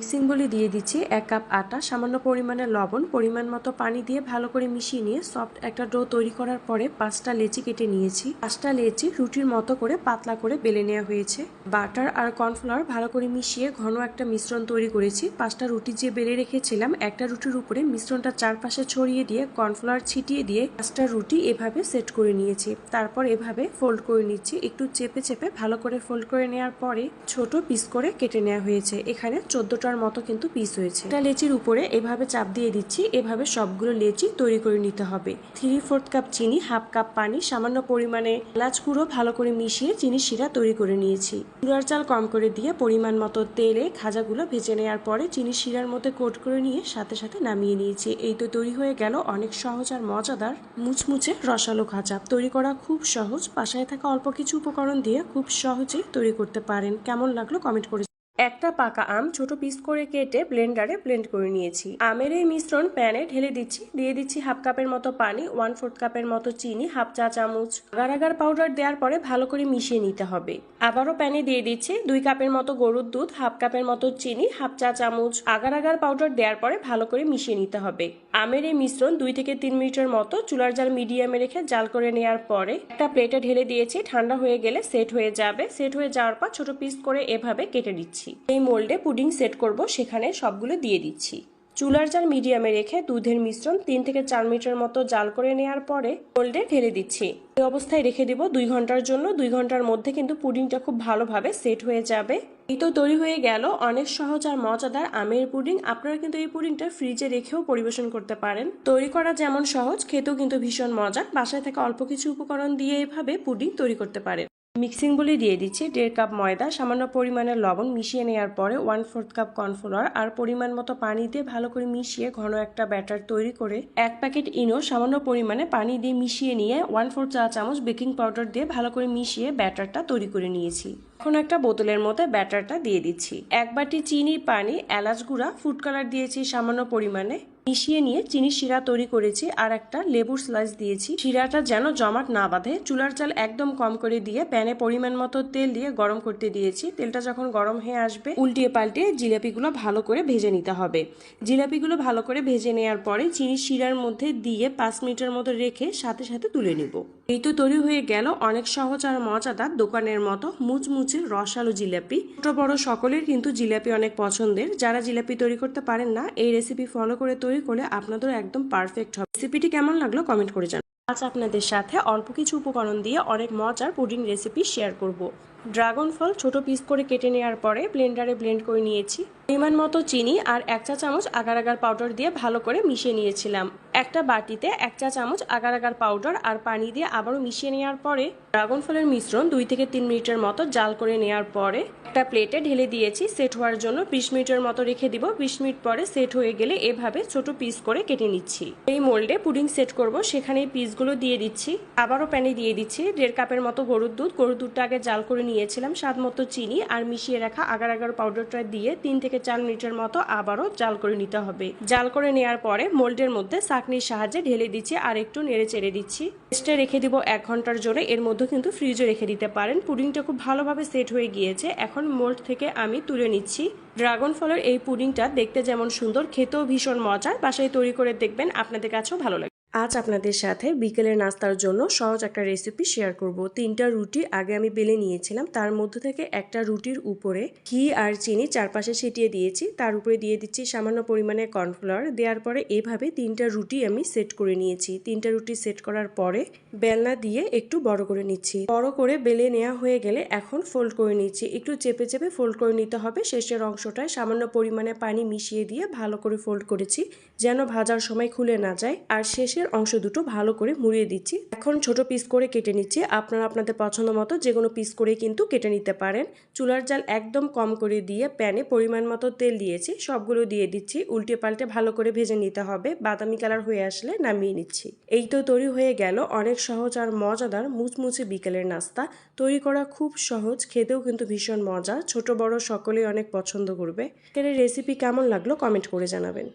Mixing বলে দিয়ে দিচ্ছি এক কাপ আটা, সামান্য পরিমাণে লবণ, পরিমাণ মতো পানি দিয়ে ভালো করে মিশিয়ে নিয়ে সফট একটা ডো তৈরি করার পরে পাঁচটা লেচি কেটে নিয়েছি। পাঁচটা লেচি রুটির মতো করে পাতলা করে বেলে নেওয়া হয়েছে। বাটার আর কর্নফ্লাওয়ার ভালো করে মিশিয়ে ঘন একটা মিশ্রণ তৈরি করেছি। পাঁচটা রুটি যে বেলে রেখেছিলাম, একটা রুটির উপরে মিশ্রণটা চারপাশে ছড়িয়ে দিয়ে কর্নফ্লাওয়ার ছিটিয়ে দিয়ে পাঁচটা রুটি এভাবে সেট করে নিয়েছি। তারপর এভাবে ফোল্ড করে নিচ্ছি। একটু চেপে চেপে ভালো করে ফোল্ড করে নেওয়ার পরে ছোট পিস করে কেটে নেওয়া হয়েছে। এখানে চোদ্দটার মতো কিন্তু পিস হয়েছে। এটা লেচির উপরে এভাবে চাপ দিয়ে দিচ্ছি, এভাবে সবগুলো লেচি তৈরি করে নিতে হবে। থ্রি ফোর্থ কাপ চিনি হাফ কাপ পানি, সামান্য পরিমাণে এলাচ গুঁড়ো ভালো করে মিশিয়ে চিনি শিরা তৈরি করে নিয়েছি। চুলার চাল কম করে দিয়ে পরিমাণ মতো তেলে খাজাগুলো ভেজে নেওয়ার পরে চিনি শিরার মধ্যে কোট করে নিয়ে সাথে সাথে নামিয়ে নিয়েছি। এই তো তৈরি হয়ে গেল অনেক সহজ আর মজাদার মুচমুচে রসালো খাজা তৈরি করা খুব সহজ, বাসায় থাকা অল্প কিছু উপকরণ দিয়ে খুব সহজেই তৈরি করতে পারেন। কেমন লাগল কমেন্ট করে একটা পাকা আম ছোট পিস করে কেটে ব্লেন্ডারে ব্লেন্ড করে নিয়েছি। আমের এই মিশ্রণ প্যানে ঢেলে দিচ্ছি। দিয়ে দিচ্ছি হাফ কাপের মতো পানি ওয়ান ফোর্থ কাপের মতো চিনি হাফ চা চামচ। আগার পাউডার দেওয়ার পরে ভালো করে মিশিয়ে নিতে হবে। আবারও প্যানে দিয়ে দিচ্ছি দুই কাপের মতো গরুর দুধ হাফ কাপের মতো চিনি হাফ চা চামচ। আগার আগার পাউডার দেওয়ার পরে ভালো করে মিশিয়ে নিতে হবে। আমের এই মিশ্রণ দুই থেকে তিন মিনিটের মতো চুলার জাল মিডিয়ামে রেখে জাল করে নেওয়ার পরে একটা প্লেটে ঢেলে দিয়েছি। ঠান্ডা হয়ে গেলে সেট হয়ে যাবে। সেট হয়ে যাওয়ার পর ছোট পিস করে এভাবে কেটে দিচ্ছি। এই মোল্ডে পুডিং সেট করব, সেখানে সবগুলো দিয়ে দিচ্ছি। চুলার জাল মিডিয়ামে রেখে দুধের মিশ্রণ তিন থেকে চার মিটার মতো জাল করে নেওয়ার পরে মোল্ডে ঢেলে দিচ্ছি। এই অবস্থায় রেখে দিব দুই ঘণ্টার জন্য। দুই ঘণ্টার মধ্যে কিন্তু পুডিংটা খুব ভালোভাবে সেট হয়ে যাবে। এই তো তৈরি হয়ে গেল অনেক সহজ আর মজাদার আমের পুডিং। আপনারা কিন্তু এই পুডিংটা ফ্রিজে রেখেও পরিবেশন করতে পারেন। তৈরি করা যেমন সহজ, খেতেও কিন্তু ভীষণ মজা। বাসায় থেকে অল্প কিছু উপকরণ দিয়ে এভাবে পুডিং তৈরি করতে পারেন। মিক্সিং বলে দিয়ে দিচ্ছি, দেড় কাপ ময়দা, সামান্য পরিমাণে লবণ মিশিয়ে নেওয়ার পরে ওয়ান ফোর্থ কাপ কর্নফ্লাওয়ার আর পরিমাণ মতো পানি দিয়ে ভালো করে মিশিয়ে ঘন একটা ব্যাটার তৈরি করে এক প্যাকেট ইনো সামান্য পরিমাণে পানি দিয়ে মিশিয়ে নিয়ে ওয়ান ফোর্থ চা চামচ বেকিং পাউডার দিয়ে ভালো করে মিশিয়ে ব্যাটারটা তৈরি করে নিয়েছি। এখন একটা বোতলের মধ্যে ব্যাটারটা দিয়ে দিচ্ছি। এক বাটি চিনি পানি, এলাচ গুঁড়া ফুড কালার দিয়েছি সামান্য পরিমাণে। মিশিয়ে নিয়ে চিনি শিরা তৈরি করেছি আর একটা লেবুর স্লাইস দিয়েছি। শিরাটা যেন জমাট না বাঁধে। চুলার চাল একদম কম করে দিয়ে প্যানে পরিমাণ মতো তেল দিয়ে গরম করতে দিয়েছি। তেলটা যখন গরম হয়ে আসবে, উল্টিয়ে পাল্টিয়ে জিলাপিগুলো ভালো করে ভেজে নিতে হবে। জিলাপিগুলো ভালো করে ভেজে নেওয়ার পরে চিনি শিরার মধ্যে দিয়ে পাঁচ মিনিটের মতো রেখে সাথে সাথে তুলে নিব। এই তো তৈরি হয়ে গেল অনেক সহজ আর মজাদার দোকানের মতো মুচমুচে রসালো জিলাপি। ছোট বড় সকলের কিন্তু জিলাপি অনেক পছন্দের। যারা জিলাপি তৈরি করতে পারেন না, এই রেসিপি ফলো করে তৈরি করলে আপনাদের একদম পারফেক্ট হবে। রেসিপিটি কেমন লাগল কমেন্ট করে জানান আজ আপনাদের সাথে অল্প কিছু উপকরণ দিয়ে অনেক মজার পুডিং রেসিপি শেয়ার করব। ড্রাগন ফল ছোট পিস করে কেটে নেওয়ার পরে ব্লেন্ডারে ব্লেন্ড করে নিয়েছি। পরিমাণ মতো চিনি আর এক চা চামচ আগার আগার পাউডার দিয়ে ভালো করে মিশিয়ে নিয়েছিলাম। একটা বাটিতে এক চা চামচ আগার আগার পাউডার আর পানি দিয়ে আবারও মিশিয়ে নেওয়ার পরে ড্রাগন ফলের মিশ্রণ দুই থেকে তিন মিনিটের মতো জাল করে নেওয়ার পরে একটা প্লেটে ঢেলে দিয়েছি। সেট হওয়ার জন্য বিশ মিনিটের মতো রেখে দিব। বিশ মিনিট পরে সেট হয়ে গেলে এভাবে ছোট পিস করে কেটে নিচ্ছি। এই মোল্ডে পুডিং সেট করব। সেখানে পিসগুলো দিয়ে দিচ্ছি। আবারও প্যানে দিয়ে দিচ্ছি। দেড় কাপের মতো গরুর দুধ। গরুর দুধটা আগে জাল করে নিয়েছিলাম। স্বাদ মতো চিনি আর মিশিয়ে রাখা আগার আগার পাউডারটা দিয়ে তিন থেকে চার মিনিটের মতো আবারও জাল করে নিতে হবে। জাল করে নেওয়ার পরে মোল্ডের মধ্যে চাকনির সাহায্যে ঢেলে দিচ্ছি, আর একটু নেড়ে চেড়ে দিচ্ছি। রেস্টে রেখে দিব এক ঘণ্টার জন্য। এর মধ্যে কিন্তু ফ্রিজে রেখে দিতে পারেন। পুডিংটা খুব ভালোভাবে সেট হয়ে গিয়েছে। এখন মোল্ড থেকে আমি তুলে নিচ্ছি। ড্রাগন ফলের এই পুডিংটা দেখতে যেমন সুন্দর, খেতেও ভীষণ মজার। বাসায় তৈরি করে দেখবেন, আপনাদের কাছেও ভালো লাগে। আজ আপনাদের সাথে বিকেলের নাস্তার জন্য সহজ একটা রেসিপি শেয়ার করব। তিনটা রুটি আগে আমি বেলে নিয়েছিলাম। তার মধ্যে থেকে একটা রুটির উপরে ঘি আর চিনি চারপাশে ছিটিয়ে দিয়েছি। তার উপরে দিয়ে দিচ্ছি সামান্য পরিমাণে কর্নফ্লাওয়ার দেওয়ার পরে এভাবে তিনটা রুটি আমি সেট করে নিয়েছি। তিনটা রুটি সেট করার পরে বেলনা দিয়ে একটু বড় করে নিচ্ছি। বড় করে বেলে নেওয়া হয়ে গেলে এখন ফোল্ড করে নিচ্ছি। একটু চেপে চেপে ফোল্ড করে নিতে হবে। শেষের অংশটায় সামান্য পরিমাণে পানি মিশিয়ে দিয়ে ভালো করে ফোল্ড করেছি যেন ভাজার সময় খুলে না যায়। আর শেষের অংশ দুটো ভালো করে মুড়িয়ে দিচ্ছি। এখন ছোট পিস করে কেটে নিচ্ছি। আপনারা আপনাদের পছন্দ মতো যে কোনো পিস করে কিন্তু কেটে নিতে পারেন। চুলার জাল একদম কম করে দিয়ে প্যানে পরিমাণ মতো তেল দিয়েছি। সবগুলো দিয়ে দিচ্ছি। উল্টে পাল্টে ভালো করে ভেজে নিতে হবে। বাদামি কালার হয়ে আসলে নামিয়ে নিচ্ছি। এই তো তৈরি হয়ে গেল অনেক সহজ আর মজাদার মুচমুচে বিকেলের নাস্তা। তৈরি করা খুব সহজ, খেতেও কিন্তু ভীষণ মজা। ছোট বড় সকলেই অনেক পছন্দ করবে। এর রেসিপি কেমন লাগল কমেন্ট করে জানাবেন।